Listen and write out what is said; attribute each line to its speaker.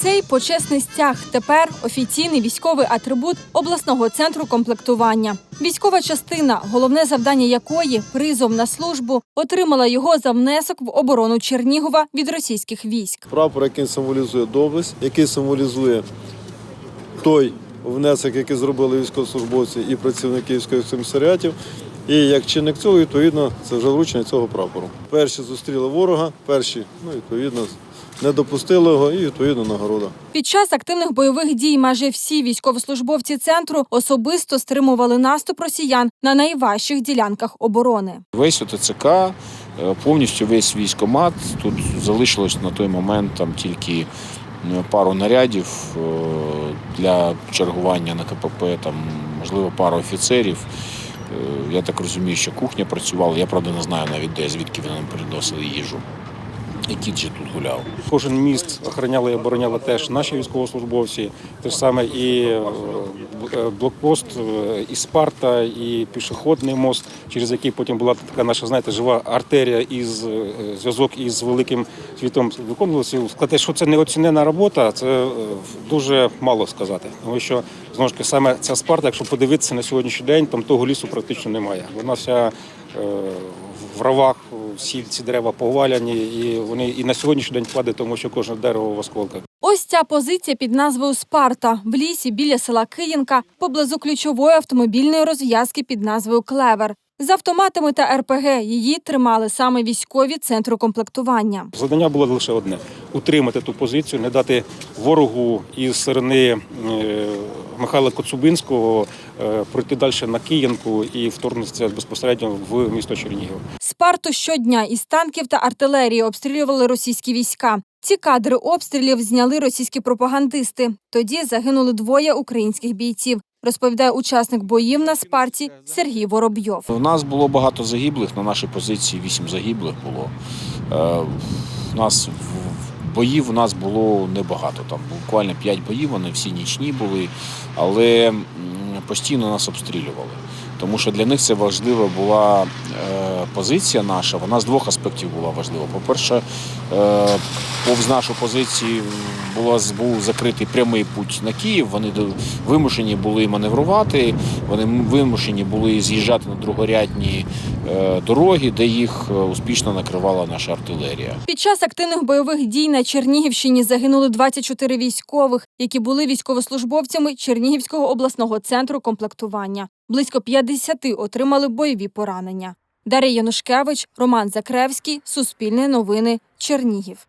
Speaker 1: Цей почесний стяг тепер офіційний військовий атрибут обласного центру комплектування. Військова частина, головне завдання якої призов на службу, отримала його за внесок в оборону Чернігова від російських військ.
Speaker 2: Прапор, який символізує доблесть, який символізує той внесок, який зробили військовослужбовці і працівники військових комісаріатів. І як чинник цього, відповідно, це вже вручення цього прапору. Перші зустріли ворога, перші, ну, відповідно, не допустили його і відповідно нагорода.
Speaker 1: Під час активних бойових дій майже всі військовослужбовці центру особисто стримували наступ росіян на найважчих ділянках оборони.
Speaker 3: Весь ОТЦК, е, повністю весь військомат. Тут залишилось на той момент там тільки е, пару нарядів е, для чергування на КПП, там, можливо, пару офіцерів. Е, Я так розумію, що кухня працювала. Я правда не знаю навіть де, звідки вони нам приносили їжу. І кіт же тут гуляв.
Speaker 4: Кожен міст охороняли і обороняли теж наші військовослужбовці. Те ж саме і е, блокпост, е, і Спарта, і пішохідний мост, через який потім була така наша, знаєте, жива артерія із е, зв'язок із великим світом виконувалося. Сказати, що це неоцінена робота, це е, дуже мало сказати. Тому що знову ж таки саме ця Спарта, якщо подивитися на сьогоднішній день, там того лісу практично немає. Вона вся е, в ровах, всі ці дерева поваляні, і вони і на сьогоднішній день падають, тому що кожне дерево в осколках.
Speaker 1: Ось ця позиція під назвою Спарта в лісі біля села Киїнка поблизу ключової автомобільної розв'язки під назвою Клевер. З автоматами та РПГ її тримали саме військові центру комплектування.
Speaker 4: Завдання було лише одне: утримати ту позицію, не дати ворогу із сторони е, Михайла Коцубинського е, пройти далі на Киянку і вторгнутися безпосередньо в місто Чернігів.
Speaker 1: Спарту щодня із танків та артилерії обстрілювали російські війська. Ці кадри обстрілів зняли російські пропагандисти. Тоді загинули двоє українських бійців. Розповідає учасник боїв на Спарті Сергій Воробйов.
Speaker 3: У нас було багато загиблих, на нашій позиції вісім загиблих було. Е, У нас в- боїв у нас було небагато. Там буквально п'ять боїв, вони всі нічні були, але постійно нас обстрілювали. Тому що для них це важлива була е, позиція наша. Вона з двох аспектів була важлива. По-перше, е, повз нашу позицію була був закритий прямий путь на Київ. Вони вимушені були маневрувати, вони вимушені були з'їжджати на другорядні е, дороги, де їх успішно накривала наша артилерія.
Speaker 1: Під час активних бойових дій на Чернігівщині загинули 24 військових, які були військовослужбовцями Чернігівського обласного центру комплектування. Близько 50 отримали бойові поранення. Дар'я Янушкевич, Роман Закревський, Суспільне новини, Чернігів.